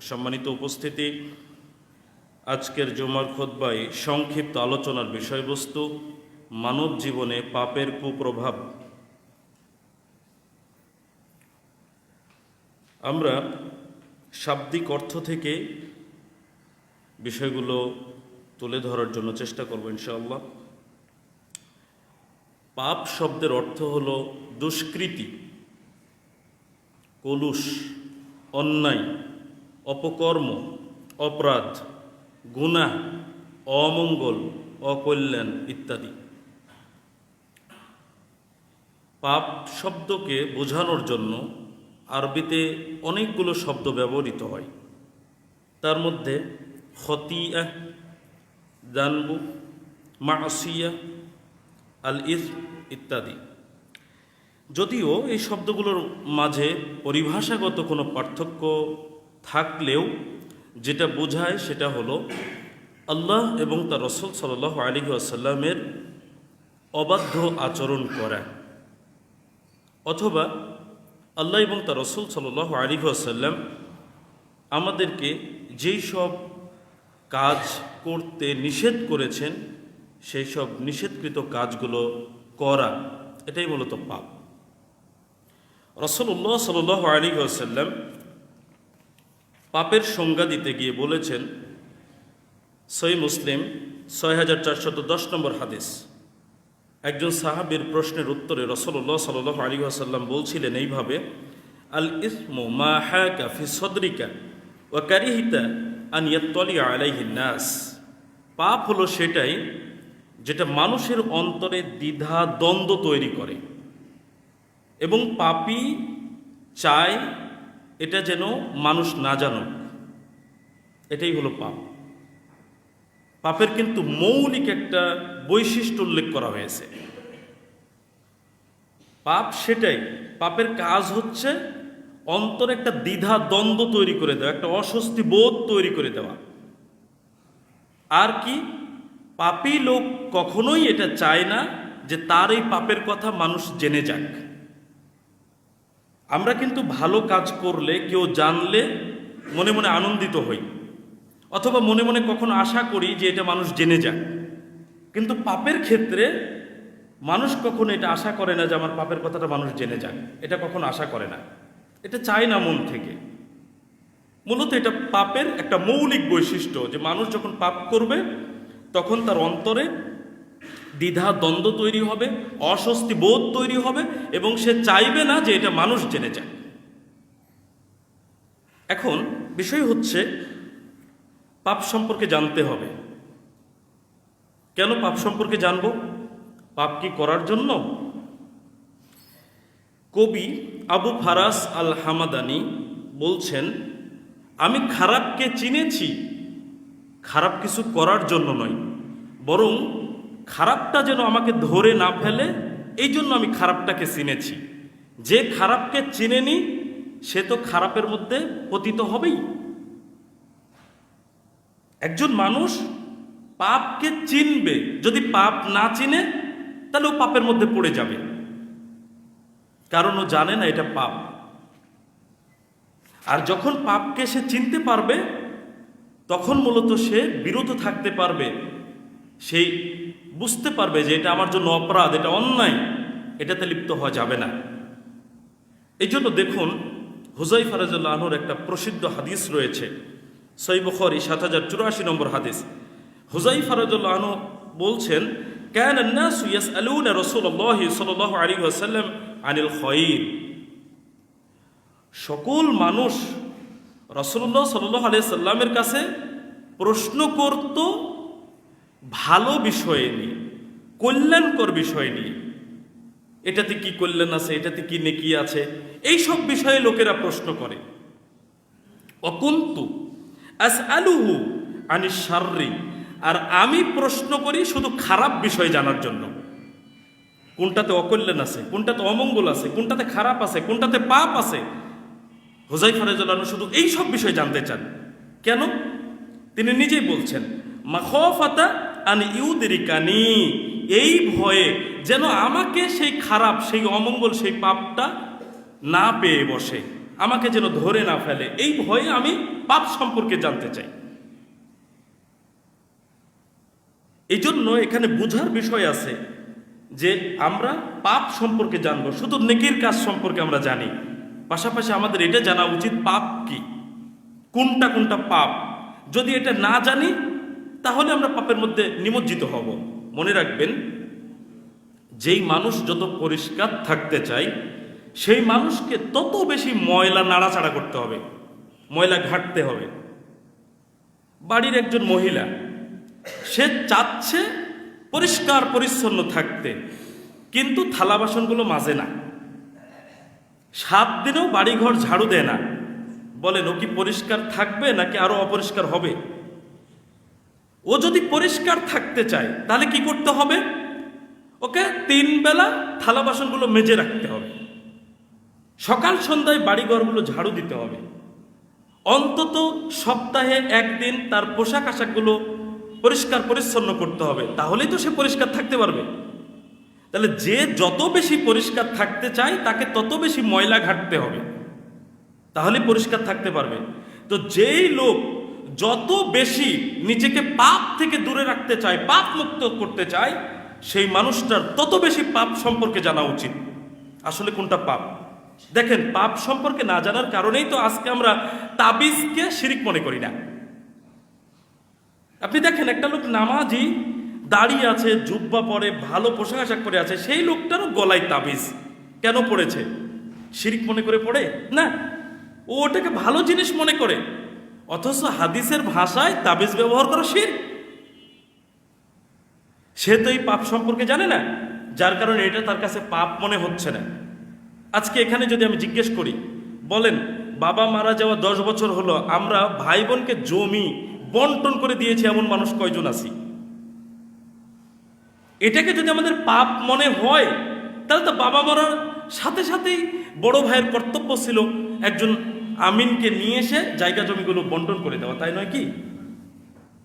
সম্মানিত উপস্থিতি। আজকের জুমার খোদ্বায় সংক্ষিপ্ত আলোচনার বিষয়বস্তু, মানব জীবনে পাপের কুপ্রভাব। আমরা শাব্দিক অর্থ থেকে বিষয়গুলো তুলে ধরার জন্য চেষ্টা করব ইনশাআল্লাহ। পাপ শব্দের অর্থ হল দুষ্কৃতি, কলুষ, অন্যায়। অপকর্ম, অপরাধ গুনাহ অমঙ্গল, অকল্যাণ ইত্যাদি। পাপ শব্দকে বোঝানোর জন্য আরবিতে অনেকগুলো শব্দ ব্যবহৃত হয়। তার মধ্যে খতিয়া, জানবু, মাসিয়া আল ইস ইত্যাদি। যদিও এই শব্দগুলোর মাঝে পরিভাষাগত কোনো পার্থক্য থাকলেও যেটা বোঝায় সেটা হলো আল্লাহ এবং তার রসুল সাল আলী আসাল্লামের অবাধ্য আচরণ করা। অথবা আল্লাহ এবং তার রসুল সাল আলী আসাল্লাম আমাদেরকে যেই সব কাজ করতে নিষেধ করেছেন, সেই সব নিষেধকৃত কাজগুলো করা। এটাই মূলত পাপ। রসল্লাহ সাল আলী আসাল্লাম পাপের সংজ্ঞা দিতে গিয়ে বলেছেন সই মুসলিম ছয় হাজার চারশত দশ নম্বর হাদিস। একজন সাহাবির প্রশ্নের উত্তরে রসল্লাহ সাল আলী আসাল্লাম বলছিলেন এইভাবে, আল ইসমু মা হাকা ফি সদরিকা ও কারিহিতা আনিয়াতলি নাস। পাপ হলো সেটাই যেটা মানুষের অন্তরে দ্বিধা, দ্বন্দ্ব তৈরি করে। এবং পাপি চায় এটা যেন মানুষ না জানুক। এটাই হলো পাপ। পাপের কিন্তু মৌলিক একটা বৈশিষ্ট্য উল্লেখ করা হয়েছে। পাপ সেটাই, পাপের কাজ হচ্ছে অন্তরে একটা দ্বিধা, দ্বন্দ্ব তৈরি করে দেওয়া, একটা অস্বস্তি বোধ তৈরি করে দেওয়া। আর কি? পাপি লোক কখনোই এটা চায় না যে তার এই পাপের কথা মানুষ জেনে যাক। আমরা কিন্তু ভালো কাজ করলে কেউ জানলে মনে মনে আনন্দিত হই। অথবা মনে মনে কখনো আশা করি যে এটা মানুষ জেনে যাক। কিন্তু পাপের ক্ষেত্রে মানুষ কখনো এটা আশা করে না যে আমার পাপের কথাটা মানুষ জেনে যাক। এটা কখনো আশা করে না। এটা চায় না মন থেকে। মূলত এটা পাপের একটা মৌলিক বৈশিষ্ট্য যে মানুষ যখন পাপ করবে, তখন তার অন্তরে দ্বিধা, দ্বন্দ্ব তৈরি হবে, অস্বস্তি বোধ তৈরি হবে এবং সে চাইবে না যে এটা মানুষ জেনে যায়। এখন বিষয় হচ্ছে, পাপ সম্পর্কে জানতে হবে। কেন পাপ সম্পর্কে জানব? পাপ কি করার জন্য? কবি আবু ফারাস আল হামাদানি বলছেন, আমি খারাপকে চিনেছি, খারাপ কিছু করার জন্য নয়, বরং খারাপটা যেন আমাকে ধরে না ফেলে, এই জন্য আমি খারাপটাকে চিনেছি। যে খারাপকে চিনেনি, সে তো খারাপের মধ্যে পতিত হবেই। একজন মানুষ পাপকে চিনবে, যদি পাপ না চিনে, তাহলে ও পাপের মধ্যে পড়ে যাবে। কারণ ও জানে না এটা পাপ। আর যখন পাপকে সে চিনতে পারবে, তখন মূলত সে বিরত থাকতে পারবে। সেই বুঝতে পারবে যে এটা আমার জন্য অপরাধ এটা অন্যায় এটাতে লিপ্ত হওয়া যাবে না এই জন্য দেখুন হুজাই ফারাজুল্লাহ আনহুর একটা প্রসিদ্ধ হাদিস রয়েছে সই বখরি সাত হাজার চুরাশি নম্বর হাদিস হুজাই ফারাজুল্লাহ আনহু বলছেন কেন الناس يسألون رسول الله صلى الله عليه وسلم عن الخير সকল মানুষ রসুল্লাহ সাল্লাহ আলিয়া সাল্লামের কাছে প্রশ্ন করত ভালো বিষয়ে নিয়ে, কল্যাণকর বিষয় নিয়ে, এটাতে কি কল্যাণ আছে, এটাতে কি নেকি আছে এই সব বিষয়ে লোকেরা প্রশ্ন করে। অকন্তু আস আলুহু আনি সার্রি আর আমি প্রশ্ন করি শুধু খারাপ বিষয় জানার জন্য। কোনটাতে অকল্যাণ আছে, কোনটাতে অমঙ্গল আছে, কোনটাতে খারাপ আছে, কোনটাতে পাপ আছে? হোজাই ফারেজুল্লাহ শুধু এই সব বিষয় জানতে চান। কেন? তিনি নিজেই বলছেন, মাখফাতা আন ইউদেরিকানি, এই ভয়ে যেন আমাকে সেই খারাপ, সেই অমঙ্গল, সেই পাপটা না পেয়ে বসে, আমাকে যেন ধরে না ফেলে। এই ভয়ে আমি পাপ সম্পর্কে জানতে চাই। এই জন্য এখানে বুঝার বিষয় আছে যে আমরা পাপ সম্পর্কে জানব, শুধু নেকির কাজ সম্পর্কে আমরা জানি। পাশাপাশি আমাদের এটা জানা উচিত পাপ কি, কোনটা কোনটা পাপ। যদি এটা না জানি তাহলে আমরা পাপের মধ্যে নিমজ্জিত হব। মনে রাখবেন, যেই মানুষ যত পরিষ্কার থাকতে চায়, সেই মানুষকে তত বেশি ময়লা নাড়াচাড়া করতে হবে, ময়লা ঘাটতে হবে। বাড়ির একজন মহিলা, সে চাচ্ছে পরিষ্কার, পরিচ্ছন্ন থাকতে, কিন্তু থালা বাসনগুলো মাজে না। সাত দিনেও বাড়িঘর ঝাড়ু দেয় না। বলেন, ও কি পরিষ্কার থাকবে নাকি আরও অপরিষ্কার হবে? ও যদি পরিষ্কার থাকতে চায়, তাহলে কি করতে হবে? ওকে তিন বেলা থালা বাসনগুলো মেজে রাখতে হবে। সকাল সন্ধ্যায় বাড়িঘরগুলো ঝাড়ু দিতে হবে। অন্তত সপ্তাহে একদিন তার পোশাক আশাকগুলো পরিষ্কার পরিচ্ছন্ন করতে হবে, তাহলেই তো সে পরিষ্কার থাকতে পারবে। তাহলে যে যত বেশি পরিষ্কার থাকতে চায়, তাকে তত বেশি ময়লা ঘাটতে হবে। তাহলে পরিষ্কার থাকতে পারবে। তো যেই লোক যত বেশি নিজেকে পাপ থেকে দূরে রাখতে চায়, পাপ মুক্ত করতে চায়, সেই মানুষটার তত বেশি পাপ সম্পর্কে জানা উচিত। আসলে কোনটা পাপ? দেখেন, পাপ সম্পর্কে না জানার কারণেই তো আজকে আমরা তাবিজকে শিরিক মনে করি না। আপনি দেখেন, একটা লোক নামাজি দাঁড়িয়ে আছে, জুব্বা পরে, ভালো পোশাক আশাক পরে আছে, সেই লোকটারও গলায় তাবিজ। কেন পড়েছে? শিরিক মনে করে পড়ে? না। ও ওটাকে ভালো জিনিস মনে করে। অথচ হাদিসের ভাষায় তাবিজ ব্যবহার করা শির। সে তো এই পাপ সম্পর্কে জানে না, যার কারণে এটা তার কাছে পাপ মনে হচ্ছে না। আজকে এখানে যদি আমি জিজ্ঞেস করি, বলেন, বাবা মারা যাওয়া দশ বছর হলো, আমরা ভাই বোনকে জমি বন্টন করে দিয়েছি, এমন মানুষ কয়জন আছি? এটাকে যদি আমাদের পাপ মনে হয়, তাহলে তো বাবা মারার সাথে সাথেই বড় ভাইয়ের কর্তব্য ছিল একজন আমিনকে নিয়ে এসে জায়গা জমিগুলো বন্টন করে দেওয়া, তাই নয় কি?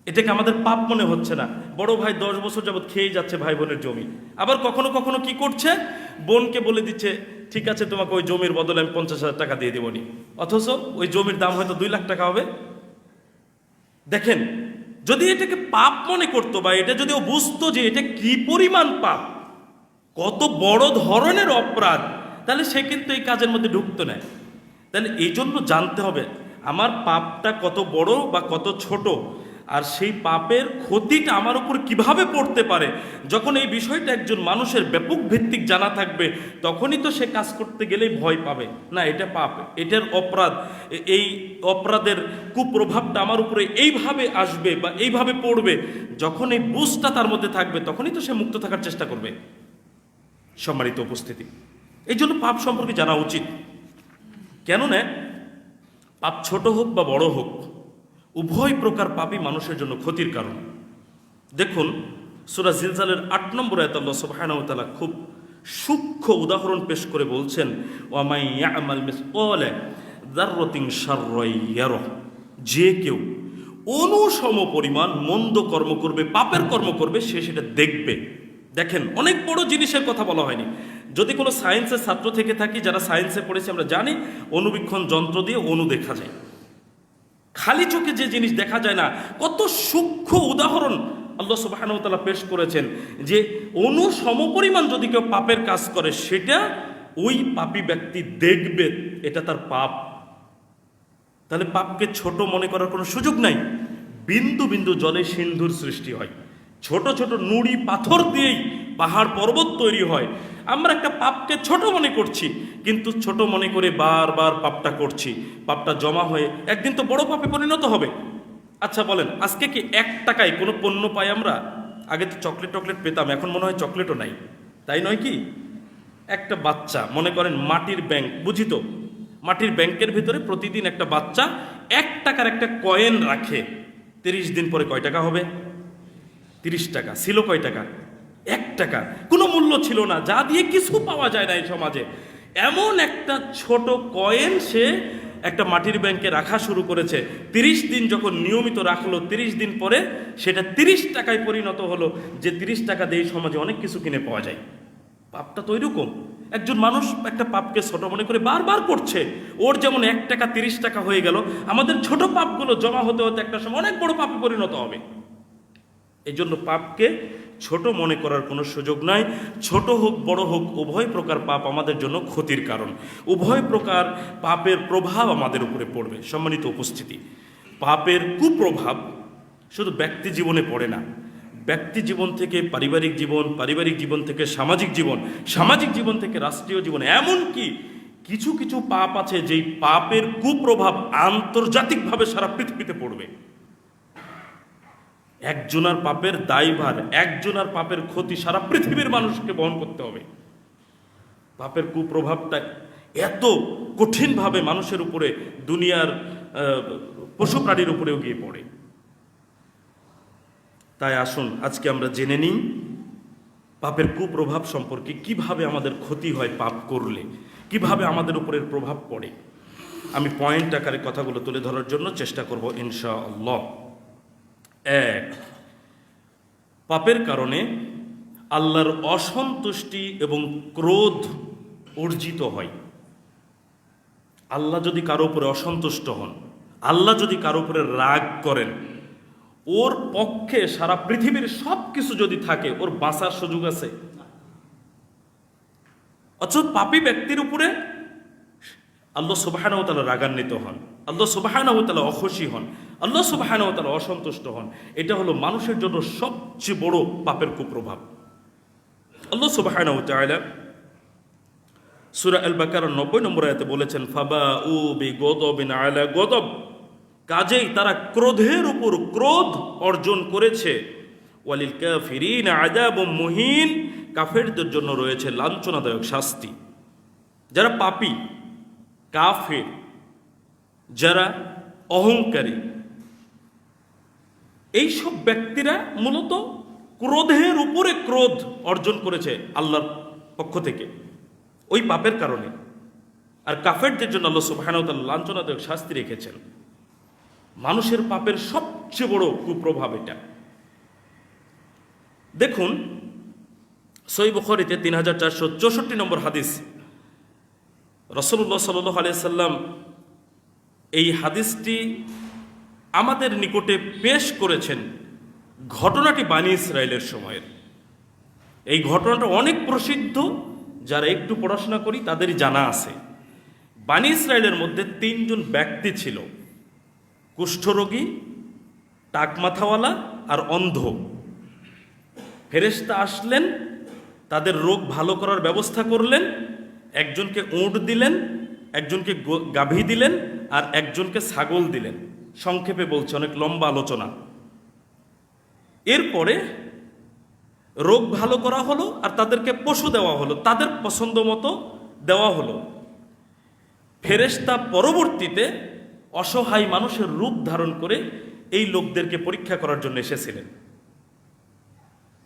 এটাকে আমাদের পাপ মনে হচ্ছে না। বড় ভাই দশ বছর যাবৎ খেয়ে যাচ্ছে ভাই বোনের জমি। আবার কখনো কখনো কি করছে? বোনকে বলে দিচ্ছে, ঠিক আছে, তোমাকে ওই জমির বদলে আমি পঞ্চাশ হাজার টাকা দিয়ে দেবনি অথচ ওই জমির দাম হয়তো দুই লাখ টাকা হবে। দেখেন, যদি এটাকে পাপ মনে করতো বা এটা যদি ও বুঝতো যে এটা কি পরিমাণ পাপ, কত বড় ধরনের অপরাধ, তাহলে সে কিন্তু এই কাজের মধ্যে ঢুকতো না। তাহলে এই জন্য জানতে হবে, আমার পাপটা কত বড় বা কত ছোট? আর সেই পাপের ক্ষতিটা আমার উপর কীভাবে পড়তে পারে? যখন এই বিষয়টা একজন মানুষের ব্যাপক ভিত্তিক জানা থাকবে, তখনই তো সে কাজ করতে গেলেই ভয় পাবে। না, এটা পাপ, এটার অপরাধ এই অপরাধের কুপ্রভাবটা আমার উপরে এইভাবে আসবে বা এইভাবে পড়বে, যখন এই বুঝটা তার মধ্যে থাকবে, তখনই তো সে মুক্ত থাকার চেষ্টা করবে। সম্মানিত উপস্থিতি, এই জন্য পাপ সম্পর্কে জানা উচিত। কেননা, পাপ ছোট হোক বা বড় হোক, উভয় প্রকার পাপই মানুষের জন্য ক্ষতির কারণ। দেখুন, সুরা জিলজালের আট নম্বর আয়তাল্লাহ সুবহানাহু খুব সূক্ষ্ম উদাহরণ পেশ করে বলছেন যে কেউ অনুসম পরিমাণ মন্দ কর্ম করবে, পাপের কর্ম করবে, সে সেটা দেখবে। দেখেন, অনেক বড় জিনিসের কথা বলা হয়নি। যদি কোনো সায়েন্সের ছাত্র থেকে থাকি, যারা সায়েন্সে পড়েছে, আমরা জানি অনুবীক্ষণ যন্ত্র দিয়ে অনু দেখা যায়। খালি চোখে যে জিনিস দেখা যায় না, কত সূক্ষ্ম উদাহরণ আল্লাহ সুবাহানুতালা পেশ করেছেন যে অনু সমপরিমাণ যদি কেউ পাপের কাজ করে, সেটা ওই পাপী ব্যক্তি দেখবে, এটা তার পাপ। তাহলে পাপকে ছোট মনে করার কোনো সুযোগ নাই। বিন্দু বিন্দু জলে সিন্ধুর সৃষ্টি হয়। ছোট ছোট নুড়ি পাথর দিয়েই পাহাড় পর্বত তৈরি হয়। আমরা একটা পাপকে ছোট মনে করছি, কিন্তু ছোট মনে করে বারবার পাপটা করছি। পাপটা জমা হয়ে একদিন তো বড় পাপে পরিণত হবে। আচ্ছা বলেন, আজকে কি এক টাকায় কোনো পণ্য পাই আমরা? আগে তো চকলেট টকলেট পেতাম, এখন মনে হয় চকলেটও নাই। তাই নয় কি? একটা বাচ্চা, মনে করেন মাটির ব্যাংক, বুঝি তো? মাটির ব্যাংকের ভিতরে প্রতিদিন একটা বাচ্চা এক টাকার একটা কয়েন রাখে। তিরিশ দিন পরে কয় টাকা হবে? তিরিশ টাকা। ছিল কয় টাকা? এক টাকা। কোনো মূল্য ছিল না, যা দিয়ে কিছু পাওয়া যায় না এই সমাজে। এমন একটা ছোট কয়েন সে একটা মাটির ব্যাংকে রাখা শুরু করেছে। তিরিশ দিন যখন নিয়মিত রাখল, তিরিশ দিন পরে সেটা তিরিশ টাকায় পরিণত হলো, যে তিরিশ টাকা দিয়ে সমাজে অনেক কিছু কিনে পাওয়া যায়। পাপটা তো ওইরকম একজন মানুষ একটা পাপকে ছোট মনে করে বারবার করছে। ওর যেমন এক টাকা তিরিশ টাকা হয়ে গেল, আমাদের ছোট পাপগুলো জমা হতে হতে একটা সময় অনেক বড় পাপে পরিণত হবে। এই জন্য পাপকে ছোট মনে করার কোনো সুযোগ নাই। ছোট হোক, বড় হোক, উভয় প্রকার পাপ আমাদের জন্য ক্ষতির কারণ। উভয় প্রকার পাপের প্রভাব আমাদের উপরে পড়বে। সম্মানিত উপস্থিতি, পাপের কুপ্রভাব শুধু ব্যক্তি জীবনে পড়ে না। ব্যক্তি জীবন থেকে, পারিবারিক জীবন পারিবারিক জীবন থেকে, সামাজিক জীবন সামাজিক জীবন থেকে, রাষ্ট্রীয় জীবন, এমনকি কিছু কিছু পাপ আছে যেই পাপের কুপ্রভাব আন্তর্জাতিকভাবে সারা পৃথিবীতে পড়বে। একজনার পাপের দায়ভার, একজনার পাপের ক্ষতি সারা পৃথিবীর মানুষকে বহন করতে হবে। পাপের কুপ্রভাবটা এত কঠিনভাবে মানুষের উপরে, দুনিয়ার পশু প্রাণীর উপরেও গিয়ে পড়ে। তাই আসুন, আজকে আমরা জেনে নিই পাপের কুপ্রভাব সম্পর্কে কীভাবে আমাদের ক্ষতি হয় পাপ করলে, কীভাবে আমাদের উপরের প্রভাব পড়ে। আমি পয়েন্ট আকারে কথাগুলো তুলে ধরার জন্য চেষ্টা করব, ইনশাআল্লাহ। এক, পাপের কারণে আল্লাহর অসন্তুষ্টি এবং ক্রোধ অর্জিত হয়। আল্লাহ যদি কারও উপরে অসন্তুষ্ট হন, আল্লাহ যদি কারও উপরে রাগ করেন, ওর পক্ষে সারা পৃথিবীর সব কিছু যদি থাকে, ওর বাঁচার সুযোগ আছে। অথচ পাপী ব্যক্তির উপরে আল্লাহ সুবাহানাও তালা রাগান্বিত হন, আল্লাহ সুবাহানাও তালা অখুশি হন। আল্লাহ সুবাহানাও তালা অসন্তুষ্ট হন। এটা হলো মানুষের জন্য সবচেয়ে বড় পাপের কুপ্রভাব। আল্লাহ সুবাহানাও তালা সুরা আল বাকার নব্বই নম্বর আয়াতে বলেছেন, ফাবা উ বি গদবিন আলা গদব। কাজেই তারা ক্রোধের উপর ক্রোধ অর্জন করেছে। ওয়ালিল কাফিরিন আযাব মুহিন। কাফেরদের জন্য রয়েছে লাঞ্ছনাদায়ক শাস্তি। যারা পাপি, কাফের, যারা অহংকারী এইসব ব্যক্তিরা মূলত ক্রোধের উপরে ক্রোধ অর্জন করেছে আল্লাহর পক্ষ থেকে। ওই পাপের কারণে। আর কাফেরদের জন্য আল্লাহ সুবাহানতাল লাঞ্ছনাদায়ক শাস্তি রেখেছেন। মানুষের পাপের সবচেয়ে বড় কুপ্রভাব এটা। দেখুন সই বখরিতে তিন হাজার চারশো চৌষট্টি নম্বর হাদিস। রসল্লাহ সাল্লাম এই হাদিসটি আমাদের নিকটে পেশ করেছেন ঘটনাটি বানি ইসরায়েলের সময়ের। এই ঘটনাটা অনেক প্রসিদ্ধ, যারা একটু পড়াশোনা করি তাদেরই জানা আছে। বানি ইসরায়েলের মধ্যে তিনজন ব্যক্তি ছিল, কুষ্ঠরোগী, টাকমাথাওয়ালা আর অন্ধ। ফেরেশতা আসলেন, তাদের রোগ ভালো করার ব্যবস্থা করলেন, একজনকে উঁট দিলেন, একজনকে গাভী দিলেন আর একজনকে ছাগল দিলেন। সংক্ষেপে বলছে, অনেক লম্বা আলোচনা। এরপরে রোগ ভালো করা হলো আর তাদেরকে পশু দেওয়া হলো, তাদের পছন্দ মতো দেওয়া হলো। ফেরেশতা পরবর্তীতে অসহায় মানুষের রূপ ধারণ করে এই লোকদেরকে পরীক্ষা করার জন্য এসেছিলেন।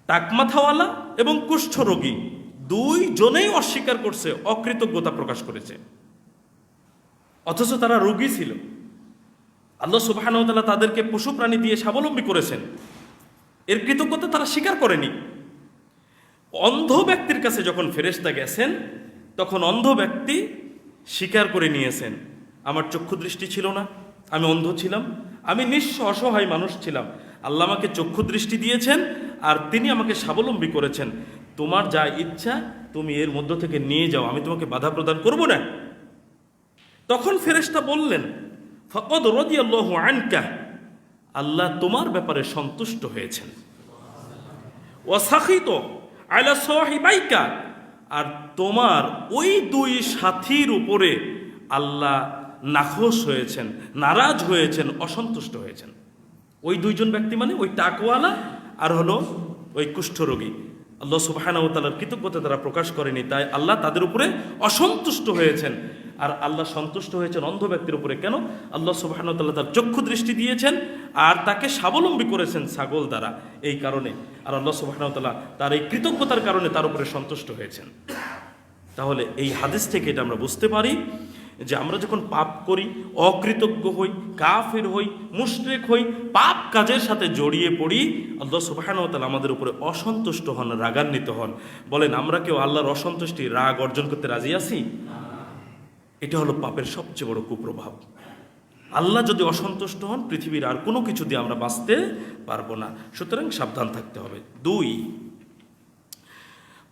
টাকমাথাওয়ালা এবং কুষ্ঠরোগী দুই জনেই অস্বীকার করছে, অকৃতজ্ঞতা প্রকাশ করেছে। অথচ তারা রোগী ছিল। আল্লাহ সুবাহানতালা তাদেরকে পশু প্রাণী দিয়ে স্বাবলম্বী করেছেন। এর কৃতজ্ঞতা তারা স্বীকার করেনি। অন্ধ ব্যক্তির কাছে যখন ফেরেশতা গেছেন, তখন অন্ধ ব্যক্তি স্বীকার করে নিয়েছেন, আমার চক্ষু দৃষ্টি ছিল না, আমি অন্ধ ছিলাম, আমি নিঃস্ব অসহায় মানুষ ছিলাম। আল্লাহ আমাকে চক্ষু দৃষ্টি দিয়েছেন আর তিনি আমাকে স্বাবলম্বী করেছেন। তোমার যা ইচ্ছা তুমি এর মধ্য থেকে নিয়ে যাও, আমি তোমাকে বাধা প্রদান করব না। তখন ফেরেশতা বললেন ফকদ রদি আল্লাহ আনকা, আল্লাহ তোমার ব্যাপারে সন্তুষ্ট হয়েছেন। ওয়াসাখিত আলা সাহিবাইকা, আর তোমার ওই দুই সাথীর উপরে আল্লাহ নাখোশ হয়েছেন, নারাজ হয়েছেন, অসন্তুষ্ট হয়েছেন। ওই দুইজন ব্যক্তি মানে ওই টাকওয়ালা আর হলো ওই কুষ্ঠরোগী। আল্লাহ সুবাহানাউতালার কৃতজ্ঞতা তারা প্রকাশ করেনি, তাই আল্লাহ তাদের উপরে অসন্তুষ্ট হয়েছেন। আর আল্লাহ সন্তুষ্ট হয়েছেন অন্ধ ব্যক্তির উপরে কেন? আল্লাহ সুবাহানুতাল্লাহ তার চক্ষু দৃষ্টি দিয়েছেন আর তাকে স্বাবলম্বী করেছেন ছাগল দ্বারা এই কারণে। আর আল্লাহ সুবাহানুতাল্লাহ তার এই কৃতজ্ঞতার কারণে তার উপরে সন্তুষ্ট হয়েছেন। তাহলে এই হাদিস থেকে এটা আমরা বুঝতে পারি যে আমরা যখন পাপ করি, অকৃতজ্ঞ হই, কাফের হই, মুশরিক হই, পাপ কাজের সাথে জড়িয়ে পড়ি, আল্লাহ সুবাহানতাল আমাদের উপরে অসন্তুষ্ট হন, রাগান্বিত হন। বলেন, আমরা কেউ আল্লাহর অসন্তুষ্টি, রাগ অর্জন করতে রাজি আছি? এটা হলো পাপের সবচেয়ে বড় কুপ্রভাব। আল্লাহ যদি অসন্তুষ্ট হন, পৃথিবীর আর কোনো কিছু দিয়ে আমরা বাঁচতে পারব না। সুতরাং সাবধান থাকতে হবে। দুই,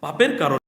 পাপের কারণ